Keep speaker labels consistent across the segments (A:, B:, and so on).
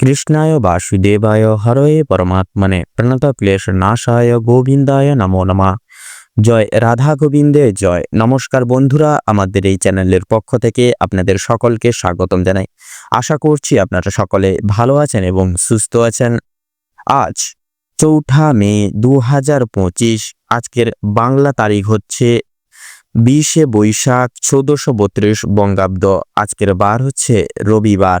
A: কৃষ্ণায় বাসুদেবায় হরয়ে পরমাত্মনে প্রণত ক্লেশ নাশায় গোবিন্দায় নমো নমা জয় রাধা গোবিন্দে জয় নমস্কার বন্ধুরা আমাদের এই চ্যানেলের পক্ষ থেকে আপনাদের সকলকে স্বাগতম জানাই। আশা করছি আপনারা সকলে ভালো আছেন এবং সুস্থ আছেন। আজ চৌঠা মে দু হাজার পঁচিশ, আজকের বাংলা তারিখ হচ্ছে বিশে বৈশাখ চৌদ্দশো বত্রিশ বঙ্গাব্দ। আজকের বার হচ্ছে রবিবার।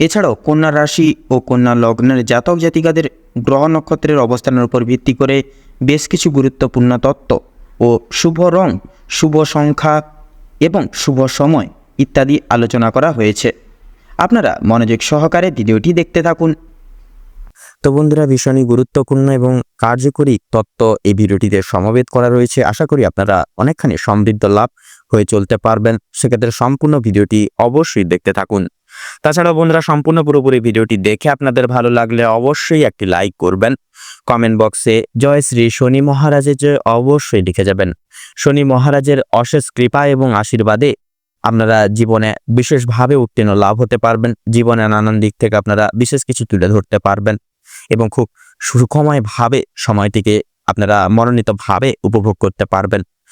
B: এছাড়াও কন্যা রাশি ও কন্যা লগ্নের জাতক জাতিকাদের গ্রহ নক্ষত্রের অবস্থানের উপর ভিত্তি করে বেশ কিছু গুরুত্বপূর্ণ তত্ত্ব ও শুভ রং, শুভ সংখ্যা এবং শুভ সময় ইত্যাদি আলোচনা করা হয়েছে। আপনারা মনোযোগ সহকারে ভিডিওটি দেখতে থাকুন।
A: তো বন্ধুরা ভীষণই গুরুত্বপূর্ণ এবং কার্যকরী তত্ত্ব এই ভিডিওটিতে সমবেত করা রয়েছে। আশা করি আপনারা অনেকখানি সমৃদ্ধ লাভ হয়ে চলতে পারবেন। সেক্ষেত্রে সম্পূর্ণ ভিডিওটি অবশ্যই দেখতে থাকুন। তাছাড়া বন্ধুরা, সম্পূর্ণ পুরোপুরি ভিডিওটি দেখে আপনাদের ভালো লাগলে অবশ্যই একটি লাইক করবেন। কমেন্ট বক্সে জয় শ্রী শনি মহারাজের জয় অবশ্যই লিখে যাবেন। শনি মহারাজের অশেষ কৃপা এবং আশীর্বাদে আপনারা জীবনে বিশেষভাবে উত্তীর্ণ লাভ হতে পারবেন। জীবনে নানান দিক থেকে আপনারা বিশেষ কিছু তুলে ধরতে পারবেন এবং খুব সুখময়ভাবে সময়টিকে আপনারা মনোনীতভাবে উপভোগ করতে পারবেন।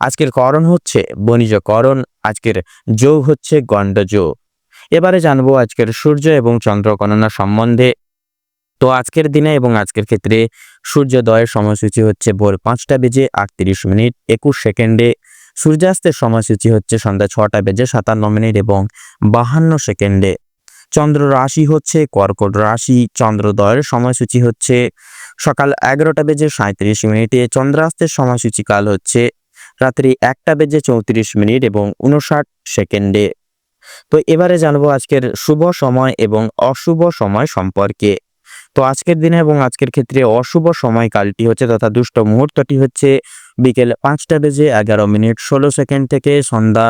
A: আজকের করণ হচ্ছে বণিজ করণ, আজকের যোগ হচ্ছে গণ্ডযোগ এবারে জানব আজকের সূর্য এবং চন্দ্র গণনা সম্বন্ধে। তো আজকের দিনে এবং আজকের ক্ষেত্রে সূর্যোদয়ের সময়সূচি হচ্ছে ভোর পাঁচটা বেজে আটত্রিশ মিনিট একুশ সেকেন্ডে। সূর্যাস্তের সময়সূচি হচ্ছে সন্ধ্যা ছটা বেজে সাতান্ন মিনিট এবং বাহান্ন সেকেন্ডে। চন্দ্র রাশি হচ্ছে কর্কট রাশি চন্দ্রোদয়ের সময়সূচি হচ্ছে সকাল এগারোটা বেজে সাঁত্রিশ মিনিটে। চন্দ্রাস্তের সময়সূচি কাল হচ্ছে রাত্রি একটা বেজে চৌত্রিশ মিনিট এবং উনষাট সেকেন্ডে। তো এবারে জানব আজকের শুভ সময় এবং অশুভ সময় সম্পর্কে। তো আজকের দিনে এবং আজকের ক্ষেত্রে অশুভ সময় কালটি হচ্ছে তথা দুষ্ট মুহূর্তটি হচ্ছে বিকেল পাঁচটা বেজে এগারো মিনিট ষোলো সেকেন্ড থেকে সন্ধ্যা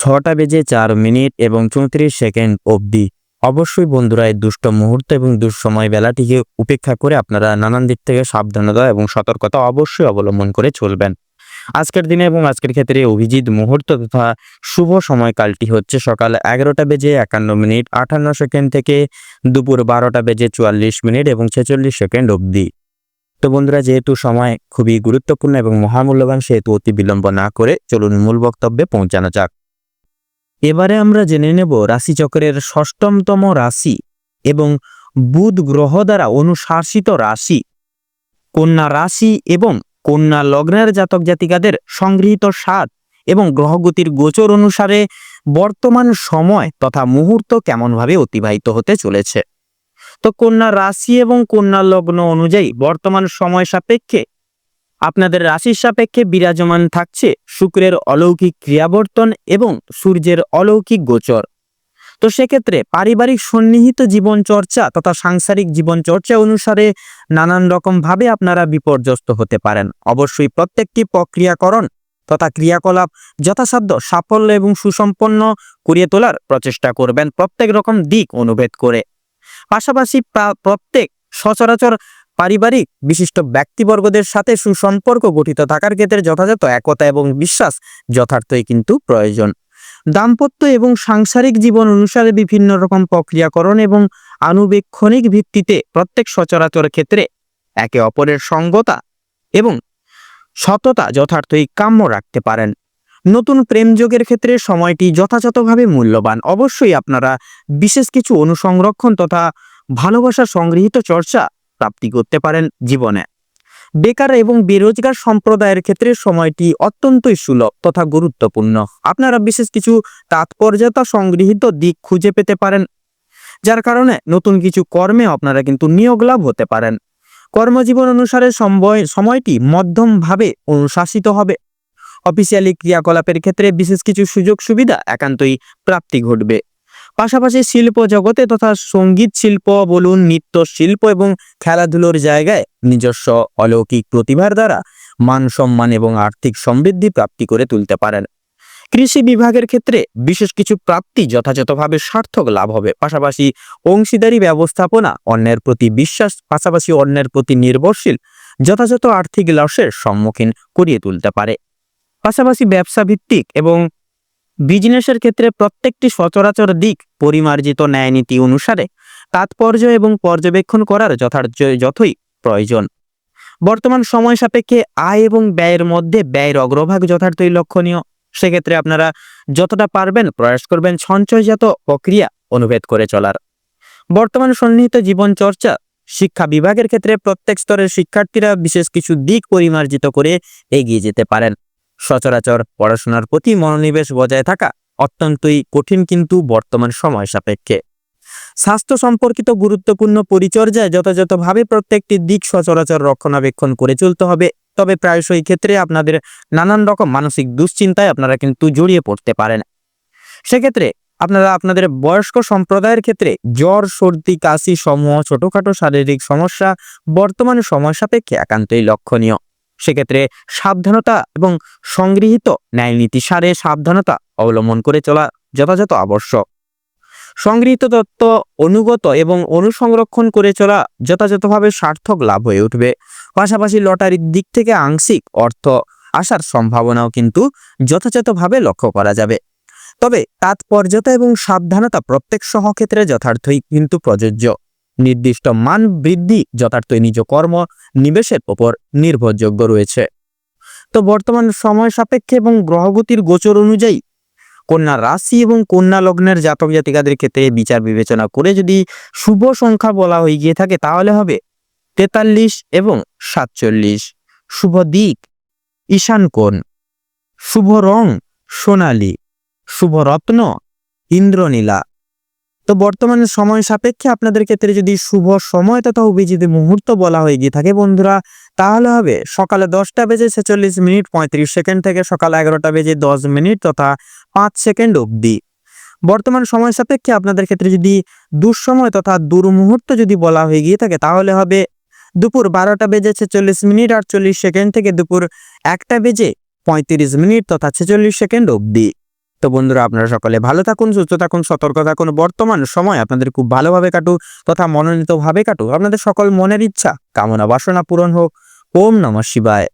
A: ছটা বেজে চার মিনিট এবং চৌত্রিশ সেকেন্ড অবধি। অবশ্যই বন্ধুরা, এই দুষ্ট মুহূর্ত এবং দুঃসময় বেলাটিকে উপেক্ষা করে আপনারা নানান দিক থেকে সাবধানতা এবং সতর্কতা অবশ্যই অবলম্বন করে চলবেন। আজকের দিনে এবং আজকের ক্ষেত্রে অভিজিৎ মুহূর্ত তথা শুভ সময়কালটি হচ্ছে সকাল এগারোটা বেজে একান্ন মিনিট, আটান্ন সেকেন্ড থেকে দুপুর বারোটা বেজে চুয়াল্লিশ মিনিট এবং ছেচল্লিশ সেকেন্ড অবধি। তো বন্ধুরা, যেহেতু সময় খুবই গুরুত্বপূর্ণ এবং মহামূল্যবান, সেহেতু অতি বিলম্ব না করে চলুন মূল বক্তব্যে পৌঁছানো যাক। এবারে আমরা জেনে নেব রাশিচক্রের ষষ্ঠমতম রাশি এবং বুধ গ্রহ দ্বারা অনুশাসিত রাশি। কন্যা রাশি এবং কন্যা লগ্নের জাতক জাতিকাদের সংগৃহীত স্বাদ এবং গ্রহগতির গোচর অনুসারে বর্তমান সময় তথা মুহূর্ত কেমনভাবে অতিবাহিত হতে চলেছে। তো কন্যা রাশি এবং কন্যা লগ্ন অনুযায়ী বর্তমান সময় সাপেক্ষে আপনাদের রাশির সাপেক্ষে বিরাজমান থাকছে শুক্রের অলৌকিক ক্রিয়াবর্তন এবং সূর্যের অলৌকিক গোচর। তো সেক্ষেত্রে পারিবারিক সন্নিহিত জীবন চর্চা তথা সাংসারিক জীবন চর্চা অনুসারে নানান রকম ভাবে আপনারা বিপর্যস্ত হতে পারেন। অবশ্যই প্রত্যেকটি প্রক্রিয়াকরণ তথা ক্রিয়াকলাপ যথাসাধ্য সাফল্য এবং সুসম্পন্ন করিয়ে তোলার প্রচেষ্টা করবেন প্রত্যেক রকম দিক অনুভেদ করে। পাশাপাশি প্রা- প্রত্যেক সচরাচর পারিবারিক বিশিষ্ট ব্যক্তিবর্গদের সাথে সুসম্পর্ক গঠিত থাকার ক্ষেত্রে যথাযথ একতা এবং বিশ্বাস যথার্থই কিন্তু প্রয়োজন। দাম্পত্য এবং সাংসারিক জীবন অনুসারে বিভিন্ন রকম প্রক্রিয়াকরণ এবং আনুবেক্ষণিক ভিত্তিতে প্রত্যেক সচরাচর ক্ষেত্রে একে অপরের সঙ্গতা এবং সততা যথার্থই কাম্য রাখতে পারেন। নতুন প্রেমযোগের ক্ষেত্রে সময়টি যথাযথভাবে মূল্যবান। অবশ্যই আপনারা বিশেষ কিছু অনুসংরক্ষণ তথা ভালোবাসা সংগৃহীত চর্চা প্রাপ্তি করতে পারেন জীবনে। বেকার এবং বেরোজগার সম্প্রদায়ের ক্ষেত্রে সময়টি অত্যন্তই সুলভ তথা গুরুত্বপূর্ণ। আপনারা বিশেষ কিছু তাৎপর্যতা সংগৃহীত দিক খুঁজে পেতে পারেন, যার কারণে নতুন কিছু কর্মে আপনারা কিন্তু নিয়োগ লাভ হতে পারেন। কর্মজীবন অনুসারে সময় সময়টি মধ্যমভাবে অনুশাসিত হবে। অফিসিয়ালি ক্রিয়াকলাপের ক্ষেত্রে বিশেষ কিছু সুযোগ সুবিধা একান্তই প্রাপ্তি ঘটবে। পাশাপাশি শিল্প জগতে তথা সংগীত শিল্প বলুন, নৃত্য শিল্প এবং খেলাধুলোর জায়গায় নিজস্ব অলৌকিক প্রতিভার দ্বারা মান সম্মান এবং আর্থিক সমৃদ্ধি প্রাপ্তি করে তুলতে পারেন। কৃষি বিভাগের ক্ষেত্রে বিশেষ কিছু প্রাপ্তি যথাযথভাবে সার্থক লাভ হবে। পাশাপাশি অংশীদারি ব্যবস্থাপনা অন্যের প্রতি বিশ্বাস, পাশাপাশি অন্যের প্রতি নির্ভরশীল, যথাযথ আর্থিক লসের সম্মুখীন করিয়ে তুলতে পারে। পাশাপাশি ব্যবসা ভিত্তিক এবং বিজনেসের ক্ষেত্রে প্রত্যেকটি সচরাচর দিক পরিমার্জিত ন্যায়নীতি অনুসারে তাৎপর্য এবং পর্যবেক্ষণ করার যথার্থ যথই প্রয়োজন। বর্তমান সময় সাপেক্ষে আয় এবং ব্যয়ের মধ্যে ব্যয়ের অগ্রভাগ যথার্থই লক্ষণীয়। সেক্ষেত্রে আপনারা যতটা পারবেন প্রয়াস করবেন সঞ্চয়জাত প্রক্রিয়া অনুভেদ করে চলার। বর্তমান সন্নিহিত জীবন চর্চা শিক্ষা বিভাগের ক্ষেত্রে প্রত্যেক স্তরের শিক্ষার্থীরা বিশেষ কিছু দিক পরিমার্জিত করে এগিয়ে যেতে পারেন। সচরাচর পড়াশোনার প্রতি মনোনিবেশ বজায় থাকা অত্যন্তই কঠিন কিন্তু বর্তমান সময় সাপেক্ষে। স্বাস্থ্য সম্পর্কিত গুরুত্বপূর্ণ পরিচর্যায় যথাযথভাবে প্রত্যেকটি দিক সচরাচর রক্ষণাবেক্ষণ করে চলতে হবে, তবে প্রায়শই ক্ষেত্রে আপনাদের নানান রকম মানসিক দুশ্চিন্তায় আপনারা কিন্তু জড়িয়ে পড়তে পারেন। সেক্ষেত্রে আপনারা আপনাদের বয়স্ক সম্প্রদায়ের ক্ষেত্রে জ্বর, সর্দি, কাশি সমূহ ছোটখাটো শারীরিক সমস্যা বর্তমান সময় সাপেক্ষে একান্তই লক্ষণীয়। সেক্ষেত্রে সাবধানতা এবং সংগৃহীত ন্যায়নীতি সারে সাবধানতা অবলম্বন করে চলা যথাযথ আবশ্যক। সংগৃহীত তত্ত্ব অনুগত এবং অনুসংরক্ষণ করে চলা যথাযথভাবে সার্থক লাভ হয়ে উঠবে। পাশাপাশি লটারির দিক থেকে আংশিক অর্থ আসার সম্ভাবনাও কিন্তু যথাযথভাবে লক্ষ্য করা যাবে। তবে তাৎপর্যতা এবং সাবধানতা প্রত্যেক সহক্ষেত্রে যথার্থই কিন্তু প্রযোজ্য। নির্দিষ্ট মান বৃদ্ধি যথার্থই নিজ কর্ম নিবেশের ওপর নির্ভরযোগ্য রয়েছে। তো বর্তমান সময় সাপেক্ষে এবং গ্রহগতির গোচর অনুযায়ী কন্যা রাশি এবং কন্যা লগ্নের জাতক জাতিকাদের ক্ষেত্রে বিচার বিবেচনা করে যদি শুভ সংখ্যা বলা হয়ে গিয়ে থাকে তাহলে হবে তেতাল্লিশ এবং সাতচল্লিশ। শুভ দিক ঈশান কোণ। শুভ রং সোনালী। শুভ রত্ন ইন্দ্রনীলা। তো বর্তমানে সময় সাপেক্ষে আপনাদের ক্ষেত্রে যদি শুভ সময় তথা অভিজিৎ মুহূর্ত বলা হয়ে গিয়ে থাকে বন্ধুরা, তাহলে হবে সকালে দশটা বেজে ছেচল্লিশ মিনিট পঁয়ত্রিশ সেকেন্ড থেকে সকাল এগারোটা বেজে দশ মিনিট তথা পাঁচ সেকেন্ড অবধি। বর্তমান সময় সাপেক্ষে আপনাদের ক্ষেত্রে যদি দুঃসময় তথা দুর্মুহূর্ত যদি বলা হয়ে গিয়ে থাকে, তাহলে হবে দুপুর বারোটা বেজে ছেচল্লিশ মিনিট আটচল্লিশ সেকেন্ড থেকে দুপুর একটা বেজে পঁয়ত্রিশ মিনিট তথা ছেচল্লিশ সেকেন্ড অবধি। তো বন্ধুরা, আপনারা সকলে ভালো থাকুন, সুস্থ থাকুন, সতর্ক থাকুন। বর্তমান সময় আপনাদের খুব ভালোভাবে কাটুক তথা মনোনীতভাবে কাটুক। আপনাদের সকল মনের ইচ্ছা, কামনা বাসনা পূরণ হোক। ওম নমঃ শিবায়।